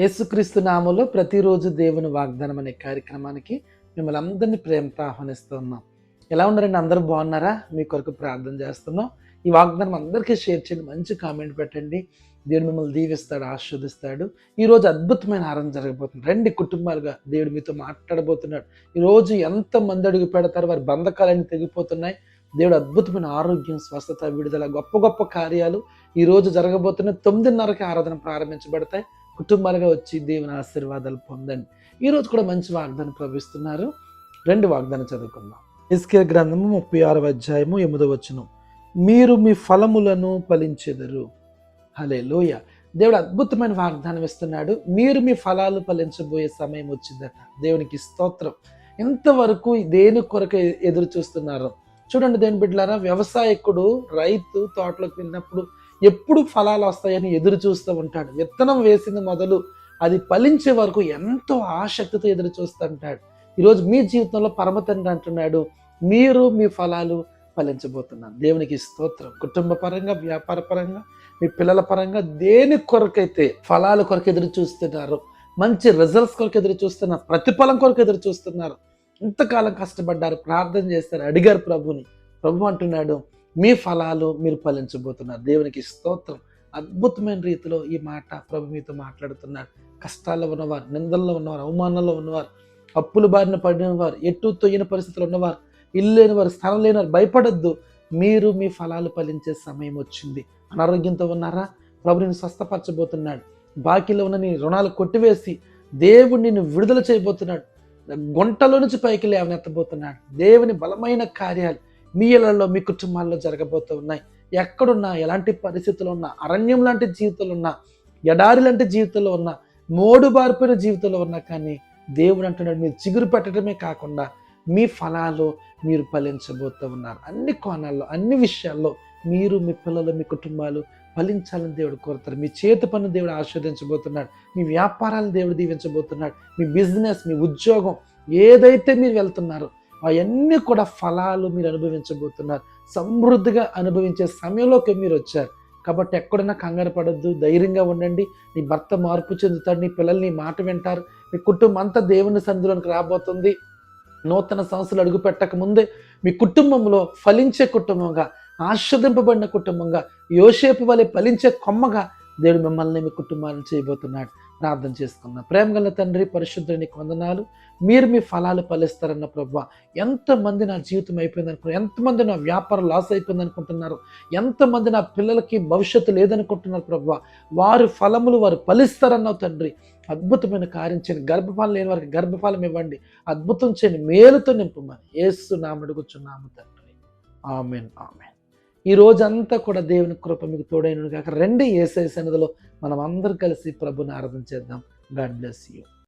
యేసుక్రీస్తు నామంలో ప్రతిరోజు దేవుని వాగ్దానం అనే కార్యక్రమానికి మిమ్మల్ని అందరినీ ప్రేమతో ఆహ్వానిస్తున్నాం ఎలా ఉన్నారండి? అందరూ బాగున్నారా? మీ కొరకు ప్రార్థన చేస్తున్నాం. ఈ వాగ్దానం అందరికీ షేర్ చేయండి. మంచి కామెంట్ పెట్టండి. దేవుడు మిమ్మల్ని దీవిస్తాడు ఆస్వాదిస్తాడు ఈరోజు అద్భుతమైన ఆరాధన జరగబోతుంది. రెండు కుటుంబాలుగా దేవుడు మీతో మాట్లాడబోతున్నాడు. ఈరోజు ఎంతమంది అడుగు పెడతారు వారి బంధకాలన్నీ తెగిపోతున్నాయి. దేవుడు అద్భుతమైన ఆరోగ్యం స్వస్థత విడుదల గొప్ప గొప్ప కార్యాలు ఈ రోజు జరగబోతున్న తొమ్మిదిన్నరకి ఆరాధన ప్రారంభించబడతాయి. కుటుంబాలుగా వచ్చి దేవుని ఆశీర్వాదాలు పొందండి. ఈ రోజు కూడా మంచి వాగ్దానం ప్రవేశిస్తున్నారు రెండు వాగ్దానం చదువుకుందాం. ఇస్కే గ్రంథము ముప్పై ఆరవ అధ్యాయము ఎనిమిదో వచనం. మీరు మీ ఫలములను ఫలించెదరు. హలే లోయ దేవుడు అద్భుతమైన వాగ్దానం ఇస్తున్నాడు. మీరు మీ ఫలాలు ఫలించబోయే సమయం వచ్చిందట. దేవునికి స్తోత్రం. ఇంతవరకు దేని కొరకు ఎదురు చూస్తున్నారు? చూడండి దేని బిడ్డలారా వ్యవసాయకుడు రైతు తోటలోకి వెళ్ళినప్పుడు ఎప్పుడు ఫలాలు వస్తాయని ఎదురు చూస్తూ ఉంటాడు. విత్తనం వేసింది మొదలు అది ఫలించే వరకు ఎంతో ఆసక్తితో ఎదురు చూస్తూ ఉంటాడు. ఈరోజు మీ జీవితంలో పరమతండ్రి అంటున్నాడు మీరు మీ ఫలాలు ఫలించబోతున్నారు. దేవునికి స్తోత్రం. కుటుంబ పరంగా వ్యాపార పరంగా మీ పిల్లల పరంగా దేని కొరకైతే ఫలాల కొరకు ఎదురు చూస్తున్నారు మంచి రిజల్ట్స్ కొరకు ఎదురు చూస్తున్నారు ప్రతిఫలం కొరకు ఎదురు చూస్తున్నారు ఇంతకాలం కష్టపడ్డారు ప్రార్థన చేస్తారు అడిగారు ప్రభుని ప్రభు అంటున్నాడు మీ ఫలాలు మీరు ఫలించబోతున్నారు. దేవునికి స్తోత్రం. అద్భుతమైన రీతిలో ఈ మాట ప్రభు మీతో మాట్లాడుతున్నాడు కష్టాల్లో ఉన్నవారు నిందల్లో ఉన్నవారు అవమానంలో ఉన్నవారు అప్పుల బారిన పడిన వారు ఎటు తొయ్యిన పరిస్థితులు ఉన్నవారు ఇల్లు లేని వారు స్థలం లేని వారు భయపడద్దు. మీరు మీ ఫలాలు ఫలించే సమయం వచ్చింది. అనారోగ్యంతో ఉన్నారా? ప్రభు నేను స్వస్థపరచబోతున్నాడు. బాకీలో ఉన్న నీ రుణాలు కొట్టివేసి దేవుడు నిన్ను విడుదల చేయబోతున్నాడు. గుంటలో నుంచి పైకి లేవనెత్తబోతున్నాడు. దేవుని బలమైన కార్యాలు మీ ఇళ్ళలో మీ కుటుంబాల్లో జరగబోతూ ఉన్నాయి. ఎక్కడున్నా ఎలాంటి పరిస్థితులు ఉన్నా అరణ్యం లాంటి జీవితంలో ఉన్నా ఎడారి లాంటి జీవితంలో ఉన్నా మోడు బారిపోయిన జీవితంలో ఉన్నా కానీ దేవుడు అంటున్నాడు మీరు చిగురు పెట్టడమే కాకుండా మీ ఫలాలు మీరు ఫలించబోతూ ఉన్నారు. అన్ని కోణాల్లో అన్ని విషయాల్లో మీరు మీ పిల్లలు మీ కుటుంబాలు ఫలించాలని దేవుడు కోరుతారు. మీ చేతి పన్ను దేవుడు ఆస్వాదించబోతున్నాడు మీ వ్యాపారాలను దేవుడు దీవించబోతున్నాడు. మీ బిజినెస్ మీ ఉద్యోగం ఏదైతే మీరు వెళ్తున్నారో అవన్నీ కూడా ఫలాలు మీరు అనుభవించబోతున్నారు. సమృద్ధిగా అనుభవించే సమయంలోకి మీరు వచ్చారు. కాబట్టి ఎక్కడన్నా కంగారు పడద్దు ధైర్యంగా ఉండండి. నీ భర్త మార్పు చెందుతాడు నీ పిల్లలు నీ మాట వింటారు. మీ కుటుంబం అంతా దేవుని సందులోనికి రాబోతుంది. నూతన సంస్థలు అడుగు పెట్టక ముందే మీ కుటుంబంలో ఫలించే కుటుంబంగా ఆస్వాదింపబడిన కుటుంబంగా యోసేపు వలె ఫలించే కొమ్మగా దేవుడు మిమ్మల్ని మీ కుటుంబాలను చేయబోతున్నాడు. ప్రార్థన చేసుకుందాం. ప్రేమ గల తండ్రి పరిశుద్ధుని వందనాలు. మీరు మీ ఫలాలు ఫలిస్తారన్న ప్రభు ఎంతమంది నా జీవితం అయిపోయింది అనుకున్నారు ఎంతమంది నా వ్యాపారం లాస్ అయిపోయింది అనుకుంటున్నారు? ఎంతమంది నా పిల్లలకి భవిష్యత్తు లేదనుకుంటున్నారు ప్రభు? వారు ఫలములు వారు ఫలిస్తారన్నావు తండ్రి. అద్భుతమైన కార్యం చేయండి. గర్భఫలం లేని వారికి గర్భఫలం ఇవ్వండి. అద్భుతం చేయండి. మేలుతో నింపమని ఏసు నామడుగుచున్నాము తండ్రి. Amen amen. ఈ రోజంతా కూడా దేవుని కృప మీకు తోడైన కాక రెండు ఏసై సన్నిధిలో మనం అందరం కలిసి ప్రభుని ఆరాధన చేద్దాం. God bless you.